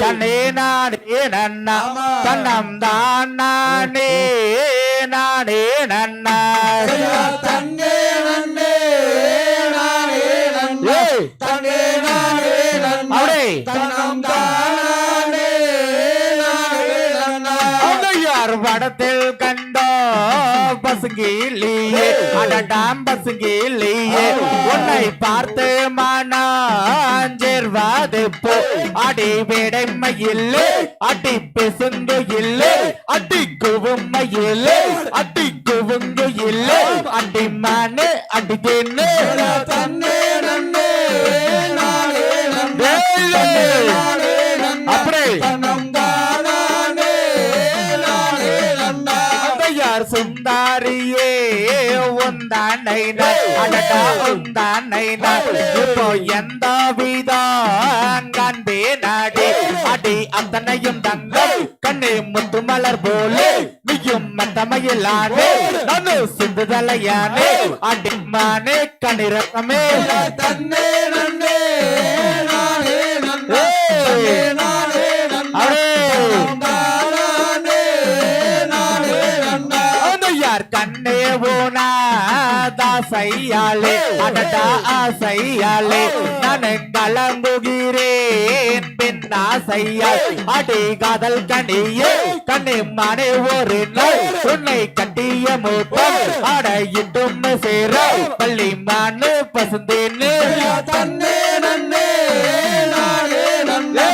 தன்னே நானே நன்னா. தன்னம் தான் நானே நானே நன்னா. தன்னே நன்னே நானே நன்னா. தன்னே நானே நன்னா. தன்னம் தானே நானே நன்னா. ஔவையார் படத்தில் கண்டோ? பசுங்கிலேயே அடடாம் பசுங்கிலேயே உன்னை பார்த்து மனாஞ்சேர்வாது போ அடி வேடைமையில்லை அடி பெசுங்கு இல்லை அடி குவுமை இல்லை அடி குவுங்கு இல்லை அடி மானு அடி தேன்னு உந்தானை அடடா உந்தானை இப்போ எந்த விதம் காண்பே நாடி அடி அத்தனையும் தங்கம் கண்ணு முத்து மலர் போலே. நீயும் மத்தமையிலானே நானு சிந்துதலையானே. அடிமானே கணிரகமே தன்னே யார் கண்ணே ஓனா தாசையாலே அடடா ஆசையாலே நான் கலங்குகிறேன் பின் ஆசையால். அடி காதல் கனியே கண்ணே மனை ஒரு நாள் உன்னை கட்டிய மூட்டம் அடையிட்டும் சேர. பள்ளி மானு பசுந்தேன்னு. தன்னே நன்னே நானே நன்னா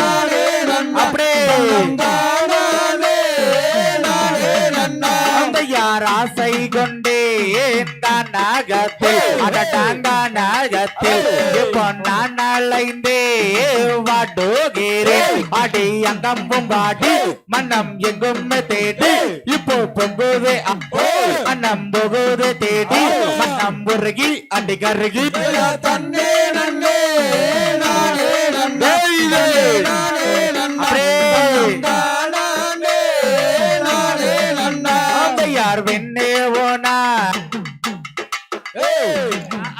நானே நன்னா. அப்படியே. ஆசை கொண்டே நாகத்தில் அடட்டாங்க நாகத்தில் இப்போ நான் அலைந்தே வாடுகிறேன் அடி அங்கம்பும் வாடி மன்னம் எங்கும் தேடி. இப்போ பொங்குதே அப்போ அன்னம் பொகுது தேடி மன்னம் உருகி அடி கருகி. தன்னே நன்னே நானே நன்னா.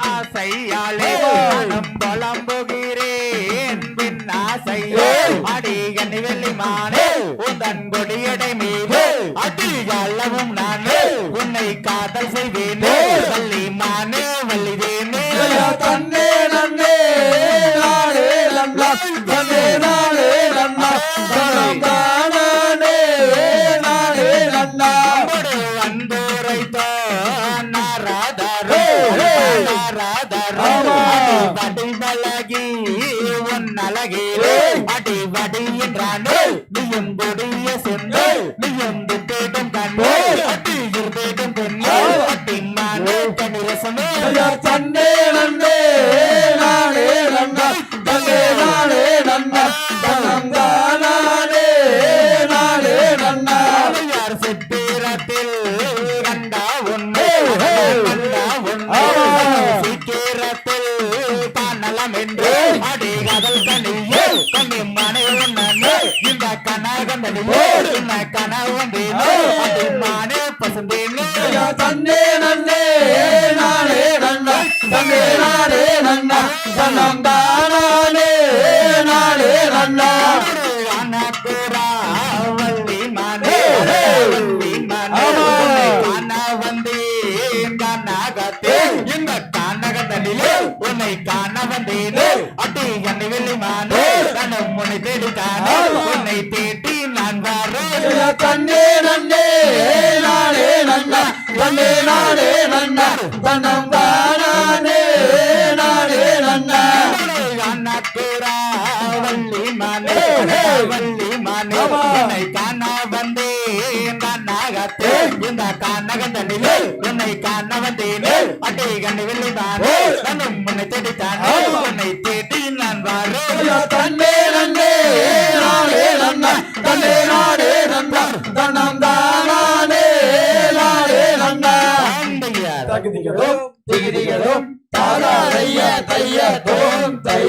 ஆசையாலே மனம் புலம்புகிறேன். பின் ஆசையே அடி கண்ணி வெள்ளி மானே உந்தன் கொடியடை நாராதரோ அடி வடி வழகி உன் அழகிலே அடி வடி என்றானே நீயும் கொடிய சென்று நீயும் தேடும் கண்ணு அடி இருதேடும் பெண்ணு அடி மானே சீக்கிரத்தில் காணலாம் என்று அடி கதல் கனியே கண்ணி மனை உன்னே இந்த கனகந்தனியே இந்த கனவந்தேனே அடி மானே பசுந்தேனே. தன்னே நன்னே. நானே நன்னா. தன்னே நானே நன்னா. தன்னம் தானே நானே நன்னா. அனகுரா வள்ளி மானே வள்ளி மானே காண வந்தேன் கனகத்தே. இந்த உன்னை காண வந்தேனே. அடி என்னை வெள்ளி மானே கணம் உன்னை தேடி காணே உன்னை தேடி நான் வரேன். தன்னே நன்னே நானே நன்னா தன்னே நானே நன்னா தன்னம் தானே நானே நன்னா அனகுரா வள்ளி மானே வள்ளி கண்ணாகத்தே இந்த கண்ணகன் தண்ணிலே என்னை கண்ணவன் தேனே அட்டை கண்ணு வெள்ளிதானே கண்ணும் உன்னை தேடித்தானே உன்னை தேடி நான் வாரே தன்னே நன்னே நாடே நன்னா தன்னே நாடே நன்னா தன்னம் தானானே. நன்னா. தகுதிகளும் திகிதிகளும் தாராரைய தைய தோம் தை.